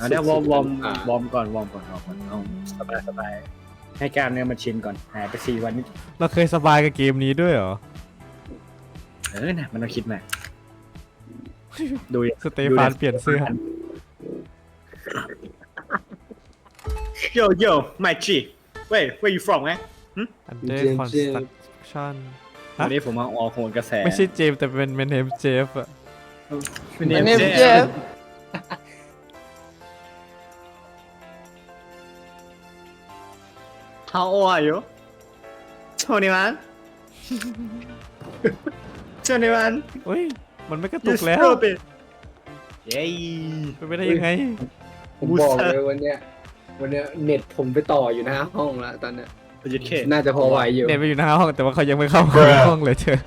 มือนเอาเดี๋ยววอร์มวอร์มอ่าวอร์มก่อนวอร์มก่อนวอร์มก่อนเอาสบายสบายให้กล้ามเนื้อมันชินก่อนหายไปสี่วันนิดเราเคยสบายกับเกมนี้ด้วยเหรอ เออนะมันต้องคิดมาดูอย่างสเตฟานเปลี่ยนเสื้อ โยโย่ไม่จีเว้ย where you from ไงอันเดอร์คอนสตรักชั่นฮะวันนี้ผมมาออกโหนกระแสไม่ใช่เจมส์แต่เป็นเมนเนมเจฟอะเป็น My name is Jeff How old are you 21 21 เฮ้ย มันไม่กระ You ตุกแล้ว stupid เย้ เป็นไปได้ยังไง ผมบอกเลยวันเนี้ยวันเนี้ยเน็ตผมไปต่ออยู่หน้าห้องแล้วตอนเนี้ยประยุทธ์เคน่าจะพอไหวอยู่เน็ตไปอยู่หน้าห้องแต่ว่าเขายังไม่เข้าห้องเลยเธอ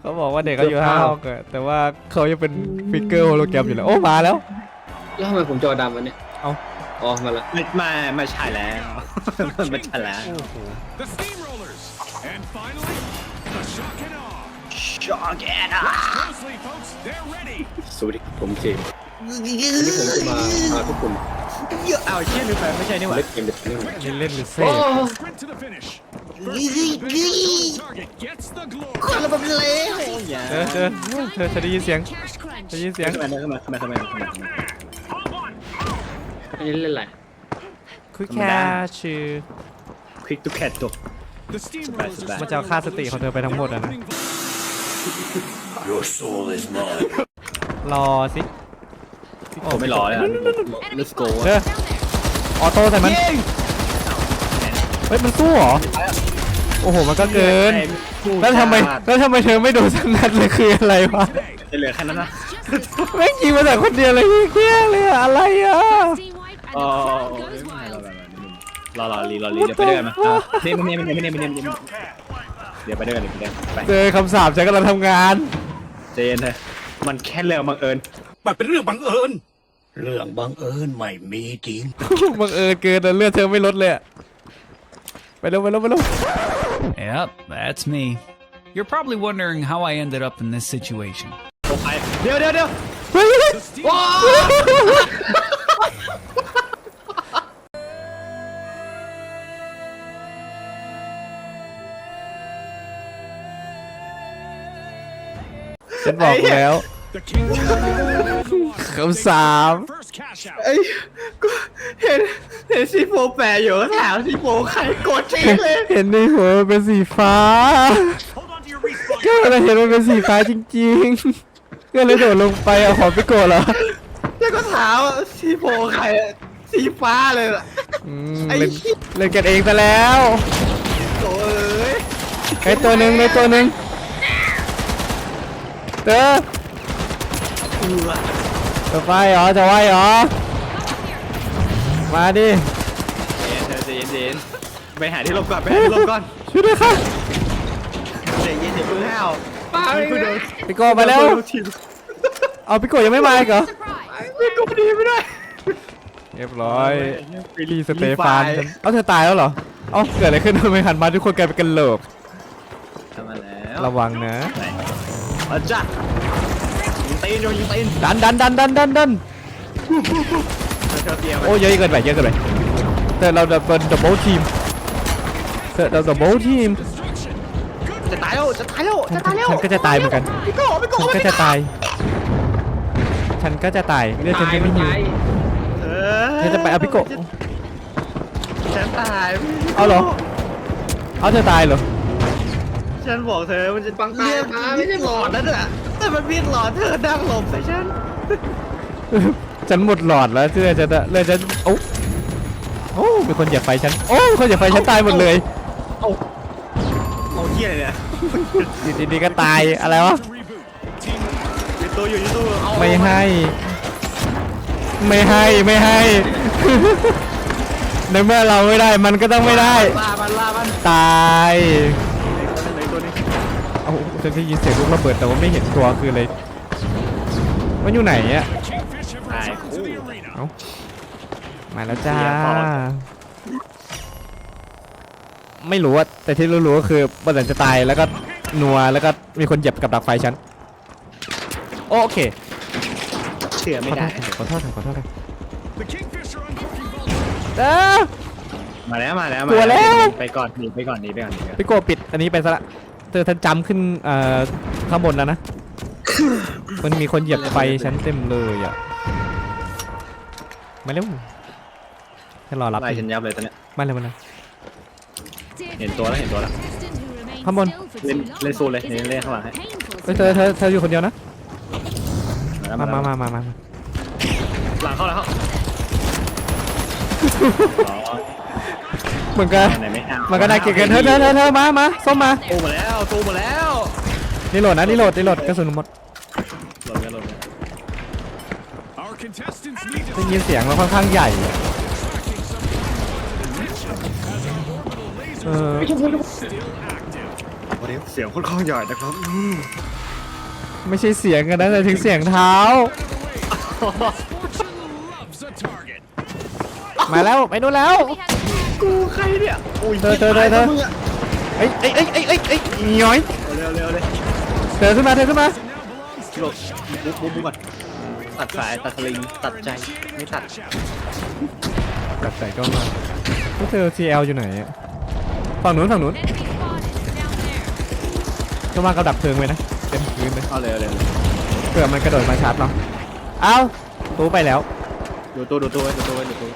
เขาบอกว่าเด็กเขาอยู่ห้าห้องอะแต่ว่าเขายังเป็นฟิกเกอร์โฮโลแกรมอยู่เลยโอ้มาแล้ว แล้วทำไมผมจอดำวันเนี้ย เอ้าอ๋อมาละไม่ไม่ไม่ใช่แล้ว ไม่ใช่แล้ว The Steamrollers. And finally, the Shock and Awe. ช็อกแอนอะ Closely, folks. They're ready. สวัสดีครับผมเจมส์วันนี้ผมจะมาพาทุกคนเยอะเอาเชี่ยลืมไปไม่ใช่นี่หว่า เล่นเกมเด็ดนี่อันนี้เล่นหรือเซ่ Sprint to the finish. First individual target gets the glory. คนละแบบเละอย่าเธอเธอเธอจะได้ยินเสียง Cash crunch. ได้ยินเสียง ทำไมทำไมทำไมทำไมทำไม อันนี้เล่นอะไร คุยธรรแคมดาชื่อคลิกตุ๊กแคทตัว The Steamrollers are Back-to-back. มันจะเอาค่าสติของเธอไปทั้งหมดอะนะ Your soul is mine. รอสิผมไม่รอแล้ว let's go เธอออโต้ใส่มัน เฮ้ย มันสู้เหรอ โอ้โห มันก็เกิน แล้วทำไม แล้วทำไมเธอไม่โดนสักนัดเลยคืออะไรวะ จะเหลือแค่นั้นนะ Just ไม่งยิงมาแต่คนเดียวเลยเกี้ยเลยอะอะไรอะ team wipe and อ๋อ the crowd goes ไม่ wild. รอรอรีรอรีเดี๋ยวไปด้วยกันมาเนี่ยไม่เนี่ยไม่เนี่ยไม่เนี่ยไม่เนี่ยเดี๋ยวไปด้วยกันเดี๋ยวไปด้วยกันไปเจอคำสาปฉันกำลังทำงาน เจนเถอะมันแค่เรื่องบังเอิญมันเป็นเรื่องบังเอิญ เรื่องบังเอิญไม่มีจริง บังเอิญเกินแต่เลือดเธอไม่ลดเลยอะไปเร็วไปเร็วไปเร็ว Yep, that's me. You're probably wondering how I ended up in this situation. ลงไปเดี๋ยวเดี๋ยวเดี๋ยว เฮ้ย ฉันบอกแล้ว The King คำสาป First cash out. ไอ้กูเห็นเห็นซีโฟแปะอยู่ถามซีโฟใครกดทิ้งเลย เห็นในหัวมันเป็นสีฟ้า Hold on to your respawn. ก็เลยเห็นมันเป็นสีฟ้าจริงๆก็เลยโดดลงไปเอาของไปโกดเหรอแล้วก็ถามว่าซีโฟใครอะสีฟ้าเลยล่ะอืมไอ้เล่นเหี้ยเล่นกันเองซะแล้วโอ้ย ไอ้ตัวหนึ่งไอ้ตัวหนึ่ง เด้อจะไปเหรอจะไหวเหรอ มาดิเย็นเธอใจเย็นเย็นไปหาที่หลบก่อนไปหาที่หลบก่อนช่วยด้วยค่ะใจเย็นอย่าเพิ่งห้าวป้าอย่าไม่เพิ่งโดได้นพี่โก้มาแล้วทีมเอาพี่โก้ยังไม่มาอีกเหรอ Surprise. ไม่กูดีไม่ได้ เรียบร้อยพี่สเตฟานฉันเอาเธอตายแล้วเหรอ เอาเกิดอะไรขึ้นทำไมหันมาทุกคนกลายเป็นกันโหลกทำมาแล้วระวังนะเอาจ้ะยิงตีนโยนยิงตีนดันดันดันดันดันดันเธอเตรียมไว้โอ้เยอะเกินไปเยอะเกินไปแต่เราจะเป็นดับเบิลทีมแต่เราดับเบิลทีมจะตายแล้วจะตายแล้วจะตายแล้วฉันก็จะตายเหมือนกันพี่โก้พี่โก้ฉันก็จะตาย ฉันก็จะตายเลือดฉันจะไม่หิวเอเธอจะไปเอาพี่โกะฉันตายเอาเหรอเอาเธอตายเหรอ ฉันบอกเธอมันจะปังตายป้าไม่ใช่หหลลออดดนั่นแหละแต่มันมีหลอดเธอดังหลบใส่ฉันฉันหมดหลอดแล้วเลือดฉันอะเลือดฉันโอ้โอ้มีคนเหยียบไฟฉันโอ้มีคนเหยียบไฟฉันตายหมดเลยเอาเที่ยอะไรเนี่ยอยู่ดีๆก็ตายอะไรวะ To reboot. Team ยืนตัวอยู่ยืนตัวอยู่เอาไม่ให้ ไม่ให้ไม่ให้ในเมื่อเราไม่ได้มันก็ต้องไม่ได้ล่ามันล่ามันตายเหลือตัวนี้ เอาฉันได้ยินเสียงลูกระเบิดแต่ว่าไม่เห็นตัวคืออะไรมันอยู่ไหนอะ Kingfish have returned to the arena. เอ้ามาแล้วจ้า ไม่รู้ว่าแต่ที่รู้ๆก็คือบันหลังจะตายแล้วก็นัวแล้วก็มีคนเหยียบกับดักไฟฉันโอเคเชื่อไม่ขอโทได้ษขอโทษขอโทษ The Kingfisher unhooking vulture. เอ้ามาแล้วมาแล้วกลัวแล้วไปก่อนหนีไปก่อนหนีไปก่อนหนีไปก่อนพี่โกปิดอันนี้ไปซะละ เธอท่านจำขึ้นเอ่อข้างบนแล้วนะ มันมีคนเหยียบไฟชั้นเต็มเลยอะ มาเร็วให้รอรับไล่ฉันยับเลยตอนเนี้ยมาเร็วมาเร็วเห็นตัวแล้วเห็นตัวแล้วข้างบน เล่นเล่นโซนเลยเล่นเล่นข้างหลังให้เฮ้ยเธอเธอเธออยู่คนเดียวนะแล้วมามาแล้วมามามาหลังเข้าแล้วเข้าอ๋อ เหมือนกัน ไหนไม่เอามันก็น่าเกลียดกันเธอเธอเธอเธอมามาส้มมา ตูมาแล้วตูมาแล้วนี่โหลดนะนี่โหลดนี่โหลดกระสุนหมดหล่นกันหล่นกัน Our contestants need to ได้ยินเสียงมันค่อนข้างใหญ่ tracking some dimension as our orbital laser เออ still active. เสียงค่อนข้างใหญ่นะครับไม่ใช่เสียงกันนะแต่ถึงเสียงเท้า Fortune loves a target. มาแล้วไปนู่นแล้ว กูใครเนี่ยโอ้ยเธอเธอเธอเธอเอ้ยเอ้ยเอ้ยเอ้ยเอ้ยเอ้ยย้อยเร็วเร็วเลยเธอขึ้นมาเธอขึ้นมา หลบบุ๊บบุ๊บบุ๊บก่อนตัดสายตัดสลิงตัดใจไม่ตัดกัดใจก็มาพวกเธอ CL อยู่ไหนอะฝั่งนู้นฝั่งนู้นก็วางกับดับเพลิงไว้นะเต็มพื้นเลยเอาเลยเอาเลยเผื่อมันกระโดดมาชาร์จเราเอ้าตู้ไปแล้ว ดูตัวดูตัวไว้ดูตัวไว้ดูตัว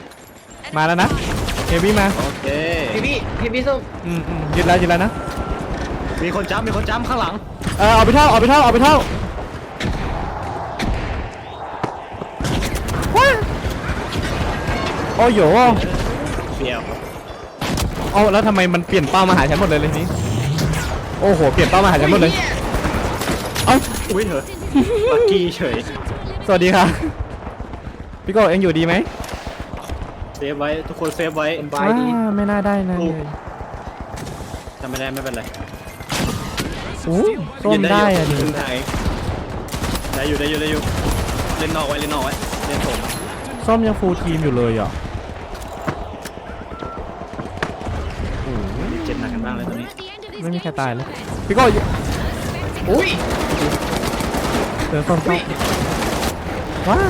มาแล้วนะ เฮวี่มา โอเค พี่พี่พี่พี่ส้มอืมอืมยึดแล้วยึดแล้วนะ มีคนจ้ำมีคนจ้ำข้างหลัง เออเอาไปเท่าเอาไปเท่าเอาไปเท่าว้าโอ้โหเปียวเอาแล้วทำไมมันเปลี่ยนเป้ามาหาฉันหมดเลยเลยนี้ โอ้โห เปลี่ยนเป้ามาหาฉันหมดเลย เอ้า อุ้ยเถอะ ลักกี้เฉย สวัสดีค่ะ พี่โก้เอ็งอยู่ดีไหมเซฟไว้ทุกคนเซฟไว้สบายดีอ่าไม่น่าได้นะลูเลกยทำไม่ได้ไม่เป็นไรโอ้ส้มได้อะดิยืนได้อยู่ได้อยู่ได้อยู่ได้อยู่เล่นนอกไว้เล่นนอกไว้เล่นผมส้มยังฟูลทีมอยู่เลยอะโอ้โหเจ็บหนักกันบ้างเลยตอนนี้ไม่มีใครตายเลยพี่โก้อยู่อุ้ยเจอส้มเข้าว้า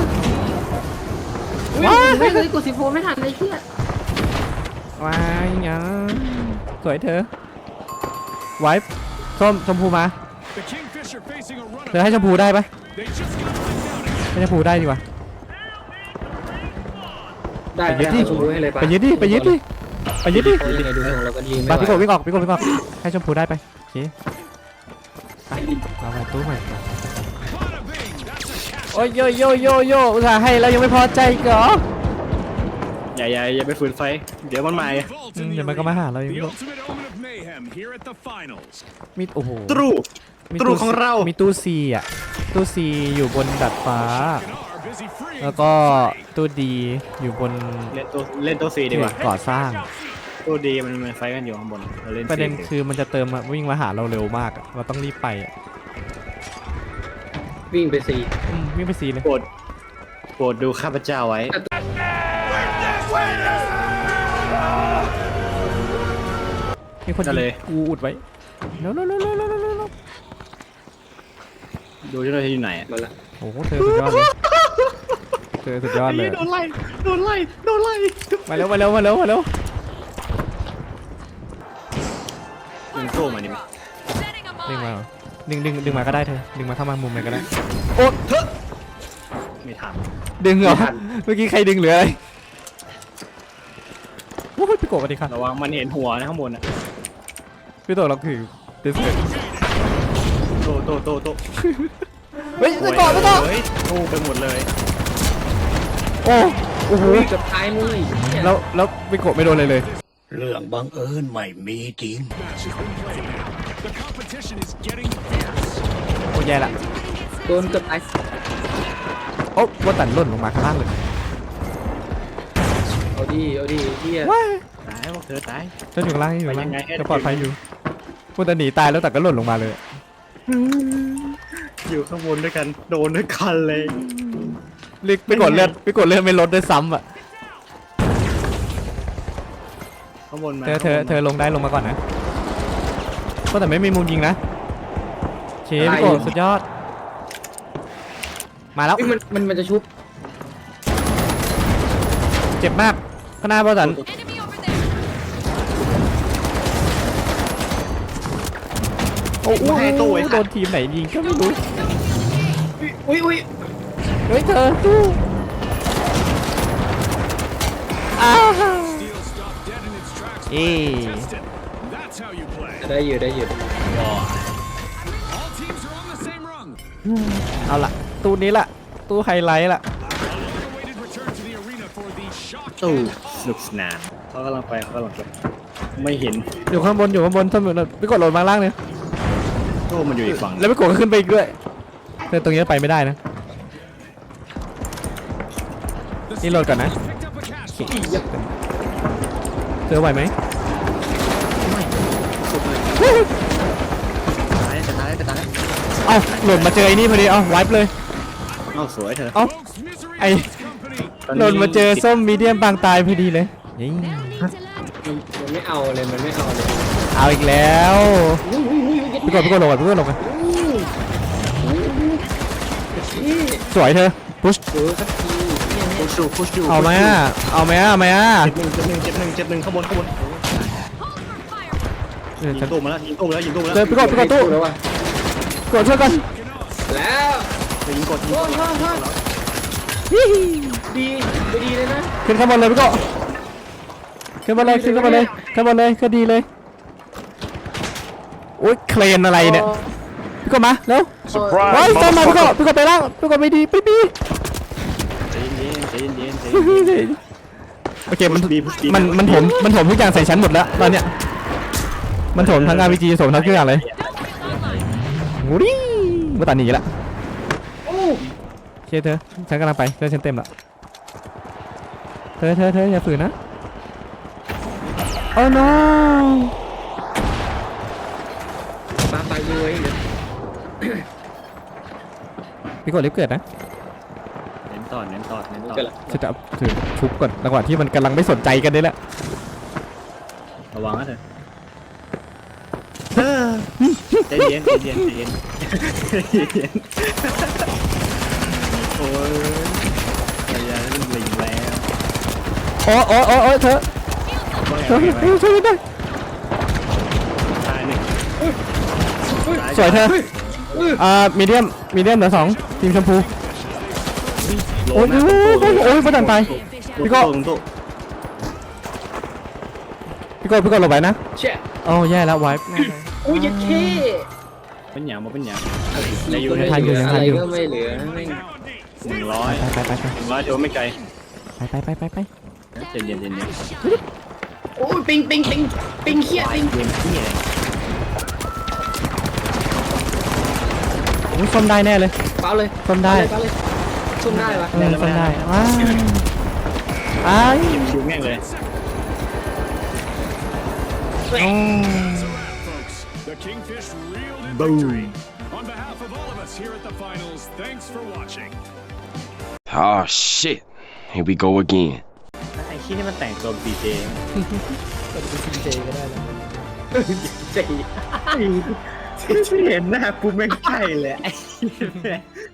อุ้ยไม่เคยกดสิบโฟไม่ทันเลยเชี่ยว้ายยังสวยเธอไวฟ์ส้มชมพูมา The Kingfisher facing a run เธอให้ชมพูได้ปะ They just got wiped out. ให้ชมพูได้ดีกว่าได้ไปยึดดิเอาชมพูให้เลยปะไปยึดดิไปยึดดิไปยึดดิเอายังไงดูของเราก็ดีมาไม่พี่โก้ไหววิ่งออกพี่โก้วิ่งออกให้ชมพูได้ไปโอเคไปเราไปตู้ใหม่ โอ้ยโยโยโยโยอุตส่าห์ให้แล้วยังไม่พอใจอีกเหรออย่าอย่าอย่าไปฝืนไฟ เดี๋ยวมันมา Vault in เดี๋ยว the มันก็มา arena. หาเราอีก The ultimate omen of mayhem here at the finals. มีโอ้โหตรูมีตรูของเรา มีตู้ซีอะ ตู้ซีอยู่บนดัดฟ้า Kanar busy freeing แล้วก็ตู้ดีอยู่บนเล่นตัวเล่นตัวซีดีกว่าก่อสร้าง ตัวดีมันมันไฟกันอยู่ข้างบนเราเล่นประเด็นซีคือมันจะเติมมาวิ่งมาหาเราเร็วมากอะเราต้องรีบไปอะ วิ่งไปสี่อืมวิ่งไปซีเลย โปรดโปรดดูข้าพเจ้าไว้ มีคนนั่นเลยกูอุดไว้เร็วเร็วเร็วเร็วเร็วเร็วเร็วดูที่เราจะอยู่ไหนอะมาละโอ้โหเธอสุดยอดเลยเธอสุดยอดเลยโดนไล่โดนไล่โดนไล่มาเร็วมาเร็วมาเร็วมาเร็วยิงโซ่มาดิมั้ยดึงมาเหรอ ดึงดึงดึงมาก็ได้เธอ ดึงมาเข้ามามุมไหนก็ได้ไม่ทัน ดึงเหรอเมื่อกี้ใครดึงหรืออะไรโอ้ยพี่โกบสวัสดีครับระวังมันเห็นหัวนะข้างบนอะพี่โตเราถือดิสเโตโตโตโตเฮ้ยพี่โกบพี่โกบเฮ้ยโตไปหมดเลยโอ้โอ้โหอุ้ยเกับท้ายมืออีกเนี่ยแล้วแล้วพี่โกบไม่โดนเลยเลย เรื่องบังเอิญไม่มีจริง Match has been played now. The competition is getting fierce. โอ้แย่ละ โดนเกับตายโอ้ว่าตันหล่นลงมาข้างล่างเลยเอาดีเอาดีเฮียว้ายตายพวกเธอตาย จะอยู่ข้างล่างอยู่ข้างล่างไปยังไงให้จะปลอดภัยอยู่พูดแต่หนีตายแล้วแต่ก็หล่นลงมาเลย อยู่ข้างบนด้วยกันโดนด้วยกันเลย เรียกพี่กดเลือดพี่กดเลือดไม่ลดด้วยซ้ำอะข้างบนมาเธอเธอเธอลงได้ลงมาก่อนนะ ก็แต่ไม่มีมุมยิงนะโอเคพี่กดสุดยอด มาแล้วเอ้ยมันมันมันจะชุบเจ็บมากข้างหน้าบอสัน Enemy over there. โอ้โหโดนทีมไหนยิงก็ไม่รู้ อุ้ยอุ้ยเฮ้ยเธอสู้อ้าว Steel stopped dead in its tracks. Hey. Test it. That's how you play. ได้อยู่ได้อยู่ All teams are on the same rung. เอาละตู้นี้ละตู้ไฮไลท์ละ A long-awaited return to the arena for the shock ตู้ and สนุกสนานเขากำลังไปเขากำลังไปไม่เห็นอยู่ข้างบนอยู่ข้างบนท่านเหมือนพี่กดโหลดมาล่างเลยตู้มันอยู่อีกฝั่งแล้วพี่กดก็ขึ้นไปอีกด้วยแต่ตรงนี้ไปไม่ได้นะ the นี่โหลดก่อนนะ picked up a cash box. เจอไหวไหม ตายจะตายจะตาย เอ้าโหลดมาเจอไอ้นี่พอดีเอ้าไวป์เลย เอ้าสวยเธอเอ้า Folks, misery Ay. loves company. โหลดมาเจอส้มมีเดียมบางตายพอดีเลยยิง No need to land. มันมันไม่เอาเลยมันไม่เอาเลยเอาอีกแล้วอุ้ยอุ้ยอุ้ยอุ้ยพี่กดพี่กดลงก่อนพี่กดลงก่อนนี่สวยเธอพุชดูสักทีพุชอยู่พุชอยู่เอาไหมอะเอาไหมอะเอาไหมอะเจ็บหนึ่งเจ็บหนึ่งเจ็บหนึ่งเจ็บหนึ่งข้างบนข้างบน Hold for fire. เออยิฉันงตู้มาแล้วยิงตู้มาแล้วยิงตู้มาแล้วเจอพี่กดพี่กดตู้แล้วว่ะ กดช่วยกันแล้วยิงกดยิงโอ้กดโหโทษดีไม่ดีเลยนะขึ้นข้างบนเลยพี่กดขึ้นมาเลยขึ้นข้างบนเลยขึ้นมาเลยก็ดีเลยโอ๊ยเคลนอะไรเนี่ยพี่กดมาเร็วไว้ตามมาพี่กดพี่กดไปล่างพี่กดไม่ดีไม่ดีใจเย็นใจเย็นใจเย็นโอเคมันดีพุชดี มันมันถมมันถมทุกอย่างใส่ชั้นหมดแล้วตอนเนี้ยมันถมทั้ง RPG ถมทั้งทุกอย่างเลย Don't get online. โอ้ดิมาตัดหนีละโอเคเธอฉันกำลังไปเธอฉันเต็มละเธอเธอเธออย่าฝืนนะโอ้ no ปาไปเลยเดี๋ยวพี่กดลิฟต์เกิดนะเน้นต่อเน้นต่อเน้นต่อเกิดละฉันจะเอาถือทุบก่อนจังหวะที่มันกำลังไม่สนใจกันนี่แหละระวังนะเธอ ใจเย็นใจเย็นใจเย็นใจเย็นโอ้ยใจเย็นลิงแล้วโอ้โอ้โอ้โอ้เธอว่าเธอไงเธอช่วยไม่ได้ตายหนึ่งสวยเธออ่ามีเดียมมีเดียมเหลือสองทีมชมพูโอ้ยโอ้ยโอ้ยโอ้ยประดันไปพี่ก็ตรงตู้พี่กดพี่กดหลบไปนะเชี่ยโอ้แย่แล้วไวป์ อุ้ยยัดเข้เป็นหยางมาเป็นหยางอะไรอยู่ก็ในไม่ทางเหอยู่ลือในอะทางไรอยู่ก็ไม่เหลือแม่งหนึ่งร้อยไปไปไปหนึ่งร้อยถือว่าไม่ไกลไปไปไปไปเย็นเย็นเย็นเย็นโอ้ยปิงปิงปิงปิงเขี้ยปิงเย็นที่ไหนโอ้ยส้มได้แน่เลยเปล่าเลยส้มได้เปล่าเลยซุ่มได้ปะเออส้มได้ว้าวอ้ายชิวแม่งเลย The Kingfish reeled in victory. On behalf of all of us here at the finals, thanks for watching. Oh shit. Here we go again. ไอ้ขี้นี่มันแต่งตัวบีเจ เจ๋ง เห็นหน้าปุ๊บแม่งใช่เลยไอ้